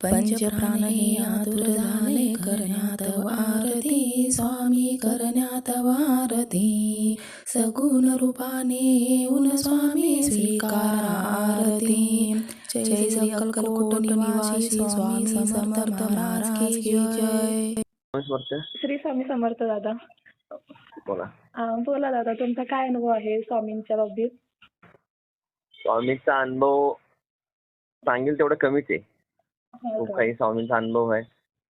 पंचप्राण हे आतुर झाले करण्यात आरती स्वामी करण्यात आरती। सगुण रूपाने येऊन स्वामी स्वीकार आरती। जय अक्कलकोट निवासी स्वामी समर्थ महाराज की जय। श्री स्वामी समर्थ दादा। बोला. बोला दादा तुमचा काय अनुभव आहे स्वामींच्या बाबतीत? स्वामींचा अनुभव सांगेल तेवढं कमीच आहे. खूप का? काही स्वामींचा अनुभव आहे.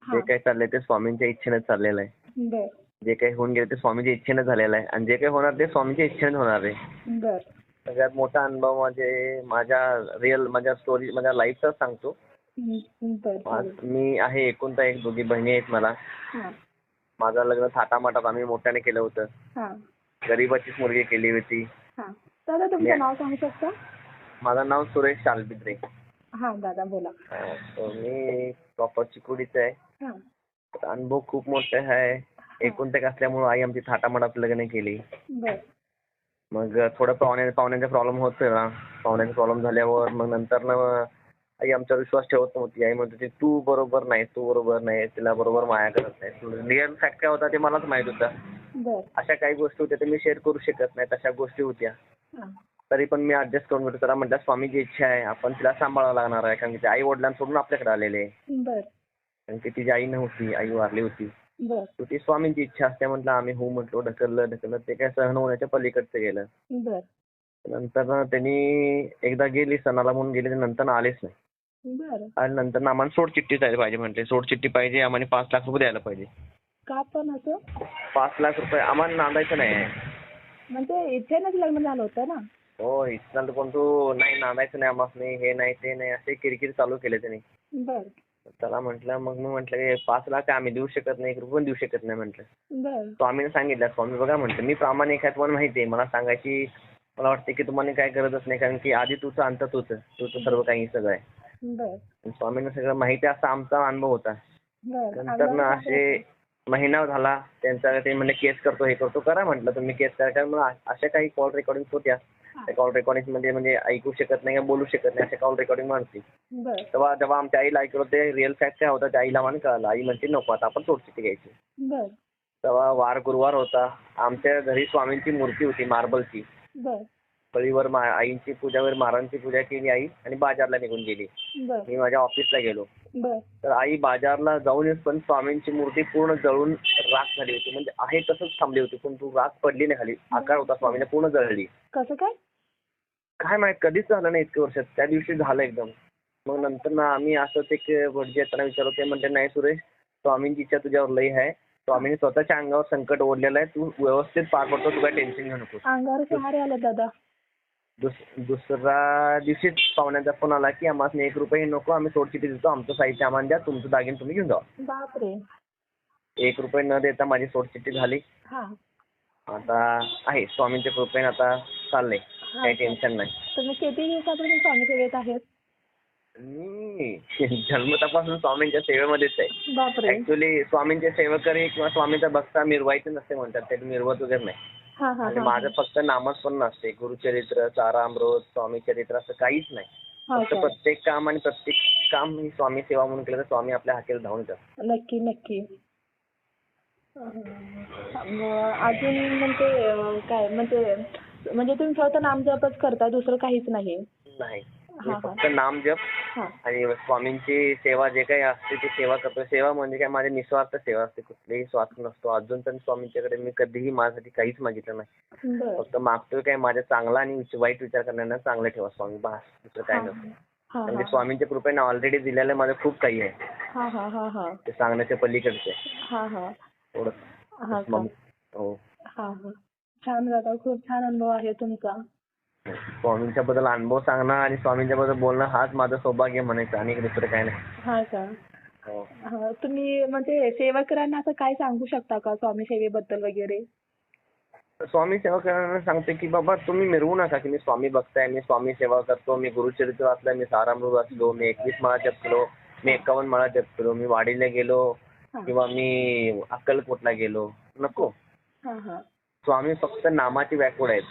हा. जे काही चाललंय ते स्वामींच्या इच्छेने चाललेलं आहे. जे काही होऊन गेलं ते स्वामींच्या इच्छेने झालेलं आहे. आणि जे काही होणार ते स्वामींच्या इच्छेने होणार आहे. सगळ्यात मोठा अनुभव म्हणजे माझ्या रिअल माझ्या स्टोरी माझ्या लाईफचाच सांगतो. मी आहे एकुलता एक दोघी बहिणी आहेत मला. हा. माझं लग्न थाटामाटात आम्ही मोठ्याने केलं होतं. हा. गरीबाचीच मुलगी केली होती. हा. दादा तुमचं मी- नाव सांगू शकता? माझं नाव सुरेश शालबिद्रे हा दादा बोला. मी प्रॉपर चिकोडीचा आहे. हा. तर अनुभव खूप मोठे आहे. एकूण ते असल्यामुळे आई आमची थाटामाटात लग्न केली. बर. मग थोडं पाहुण्या पाहुण्यांचा प्रॉब्लेम होता पाहुण्यांचा प्रॉब्लेम झाल्यावर मग नंतर ना आई आमचा विश्वास ठेवत नव्हती. आई म्हणत होती तू बरोबर नाही तू बरोबर नाही तिला बरोबर माया करत नाही. रिअल फॅक्ट काय होता ते मलाच माहीत होतं. बर. अशा काही गोष्टी होत्या ते मी शेअर करू शकत नाही तशा गोष्टी होत्या. हा. तरी पण मी ऍडजस्ट करून घेतो त्याला म्हटलं स्वामीची इच्छा आहे आपण तिला सांभाळावं लागणार आहे कारण की ते आई वडिलांसोडून आपल्याकडे आलेले आहे. बर. कारण की तिची आई नव्हती आई वारली होती. बर. तर ती स्वामींची इच्छा असते म्हटलं आम्ही हो म्हटलो ढकललं ढकललं ते काय सहन होण्याच्या पलीकडचं गेलं. बर. नंतर ना त्यांनी एकदा गेली सणाला म्हणून गेली नंतर आलेच नाही. बर. आणि नंतर ना आम्हाला सोड चिठ्ठी द्यायला पाहिजे म्हटले. सोड चिठ्ठी पाहिजे आम्हाला पाच लाख रुपये द्यायला पाहिजे. का पण असं? पाच लाख रुपये आम्हाला नांदायचं नाही. म्हणजे इच्छेनंच लग्न झालं होतं ना? हो इथं पण तू नाही नांदायचं नाही आम्हाला हे नाही ते नाही असे किरकिर चालू केले त्यांनी. बर. त्याला म्हटलं मग मी म्हटलं पाच लाख आम्ही देऊ शकत नाही एक रुपये पण देऊ शकत नाही म्हटलं. बर. स्वामीने सांगितलं स्वामी बघा म्हटलं मी प्रामाणिक आहे तुम्हाला माहिती आहे मला सांगायची मला वाटते की तुम्हाला काय गरजच नाही कारण की आधी तुझं अंत तुझं तुझं सर्व काही सगळं आहे. स्वामींना सगळं माहिती असा आमचा अनुभव होता. नंतर ना असे महिना झाला त्यांचा ते म्हणले केस करतो हे करतो करा म्हटलं तुम्ही केस करा कारण मला अशा काही कॉल रेकॉर्डिंग होत्या. त्या कॉल रेकॉर्डिंगमध्ये म्हणजे ऐकू शकत नाही किंवा बोलू शकत नाही अशा कॉल रेकॉर्डिंग म्हणते. बर. तेव्हा जेव्हा आमच्या आईला ऐकलं ते रिअल फॅक्ट काय होता? त्या आईला मला कळालं. आई म्हणते नको आता आपण सोडचिठी घ्यायची. तेव्हा वार गुरुवार होता. आमच्या घरी स्वामींची मूर्ती होती मार्बलची बर बळीवर मा आईंची पूजावर महाराजांची पूजा केली आई आणि बाजारला निघून गेली. बर. मी माझ्या ऑफिसला गेलो. बर. तर आई बाजारला जाऊन येऊन पण स्वामींची मूर्ती पूर्ण जळून राख झाली होती. म्हणजे आहे तसंच थांबली होती पण तू राख पडली नाही खाली. आकार होता स्वामीने पूर्ण जळली. कसं काय? काय माहीत कधीच झालं नाही इतक्या वर्षात. त्या दिवशी झालं एकदम. मग नंतर ना आम्ही असंच एक भटजी त्यांना विचारलो ते म्हणते नाही सुरेश स्वामींची इच्छा तुझ्यावर लई आहे. स्वामीने स्वतःच्या अंगावर संकट ओढलेलं आहे. तू व्यवस्थित पार पडतो तू काय टेन्शन घेऊ नकोस. अंगावर शहारे आले दादा. दुस- दुसरा दिवशीच पाहुण्याचा फोन आला की आम्हाला एक रुपये नको आम्ही सोडचिठी देतो आमचं साहित्य आम्हाला द्या तुमचं दागिने तुम्ही घेऊन जा बापरे. एक रुपये न देता माझी सोडचिठ्ठी झाली. हा. आता आहे स्वामींच्या कृपेने आता चाललंय काही टेन्शन नाही. तुम्ही किती दिवसापासून स्वामी सेवेत आहेत? मी जन्मतापासून स्वामींच्या सेवेमध्येच आहे. बापरे. ऍक्च्युली स्वामींचे सेवकरी किंवा स्वामींचा भक्ता मिरवायचे नसते म्हणतात ते मिरवत वगैरे नाही. हा हा आणि हा. माझं फक्त नामच पण नसते. गुरुचरित्र चारामृत स्वामी चरित्र असं काहीच नाही. हा फक्त का? प्रत्येक काम आणि प्रत्येक काम ही स्वामी सेवा म्हणून केलं तर स्वामी आपल्या हाकेला धावून येतात नक्की नक्की. अं, अजून म्हणजे अं, काय? म्हणजे म्हणजे तुम्ही फक्त नामजपच करता दुसरं काहीच नाही. नाही. हा, हा. फक्त नाम जप आणि स्वामींची सेवा जे काही असते ती सेवा करतो. सेवा म्हणजे काय? माझी निस्वार्थ सेवा असते. कुठलेही स्वार्थ नसतो. अजून पण स्वामींच्याकडे मी कधीही माझ्यासाठी काहीच मागितलं नाही. फक्त मागतोय काय? माझा चांगला आणि वाईट विचार करण्यानं चांगलं ठेवा स्वामी. बस. दुसरं काय नसतं. म्हणजे स्वामींच्या कृपेने ऑलरेडी दिलेलं माझं खूप काही आहे. ते सांगण्याच्या पलीकडचे थोडं हा. छान दादा. खूप छान अनुभव आहे तुमचा. स्वामींच्या बद्दल अनुभव सांगणं आणि स्वामींच्या बद्दल बोलणं हाच माझं सौभाग्य म्हणायचं आणि दुसरं काय नाही. हा का? हो. हा तुम्ही म्हणजे सेवकरांना असं काय सांगू शकता का स्वामी सेवेबद्दल वगैरे? स्वामी सेवा करणाऱ्यांना सांगते की बाबा तुम्ही मिरवू नका की मी स्वामी बघताय मी स्वामी सेवा करतो मी गुरुचरित्र वाचलं मी सारामृत वाचलो मी एकवीस माळा जप केलो मी एकावन्न माळा जप केलो मी वाडीला गेलो हा. किंवा मी अक्कलकोटला गेलो. नको. हा हा. स्वामी फक्त नामाचे व्याकुळ आहेत.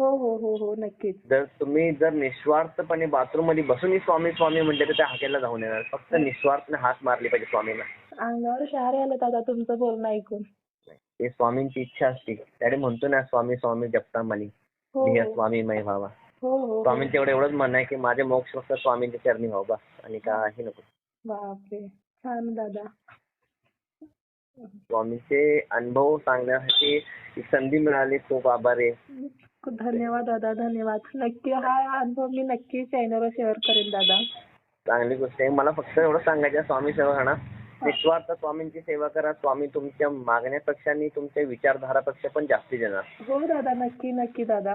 हो हो हो हो नक्कीच. जर तुम्ही जर निस्वार्थपणे बाथरूममध्ये बसूनही स्वामी स्वामी म्हटले तर त्या हाकेला जाऊन येणार. फक्त निस्वार्थने हात मारली पाहिजे स्वामींना अंगावर शहारे आले दादा तुमचं बोलणं ऐकून. ते स्वामींची इच्छा असते. त्याने म्हणतो ना स्वामी स्वामी जपता मनी हो ध्येय हो. स्वामी मय व्हावा. हो स्वामींचं एवढं एवढंच म्हणणं आहे की माझे मोक्ष फक्त स्वामींच्या चरणी व्हावं बस. आणि काही नको. बापरे. छान दादा. स्वामींचे अनुभव सांगण्यासाठी संधी मिळाली. खूप आभार आहे. धन्यवाद दादा धन्यवाद. नक्की हा अनुभव मी नक्की चॅनलवर शेअर करेन दादा. चांगली गोष्ट आहे. मला फक्त एवढं सांगायचं आहे, स्वामी सेवकांना. निस्वार्थ स्वामींची सेवा करा. स्वामी तुमच्या मागण्यापेक्षा आणि तुमच्या विचारधारापेक्षा पण जास्ती देणार. हो दादा नक्की नक्की दादा.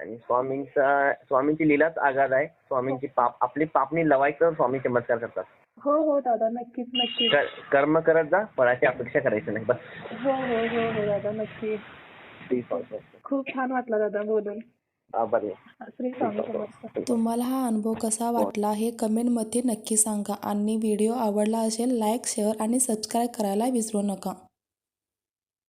आणि स्वामींचा स्वामींची लीलाच आगाध आहे. स्वामींची पाप आपली पापणी लवायचं स्वामी चमत्कार करतात. हो हो दादा नक्कीच नक्कीच. कर- कर्म करत जा फळाची अपेक्षा करायची नाही. बस. हो हो हो हो दादा नक्की. खूप छान वाटलं दादा बोलून. आभार आहे. श्री स्वामी समर्थ तुम्हाला हा अनुभव कसा वाटला हे कमेंटमध्ये नक्की सांगा आणि व्हिडिओ आवडला असेल लाईक शेअर आणि सबस्क्राईब करायला विसरू नका.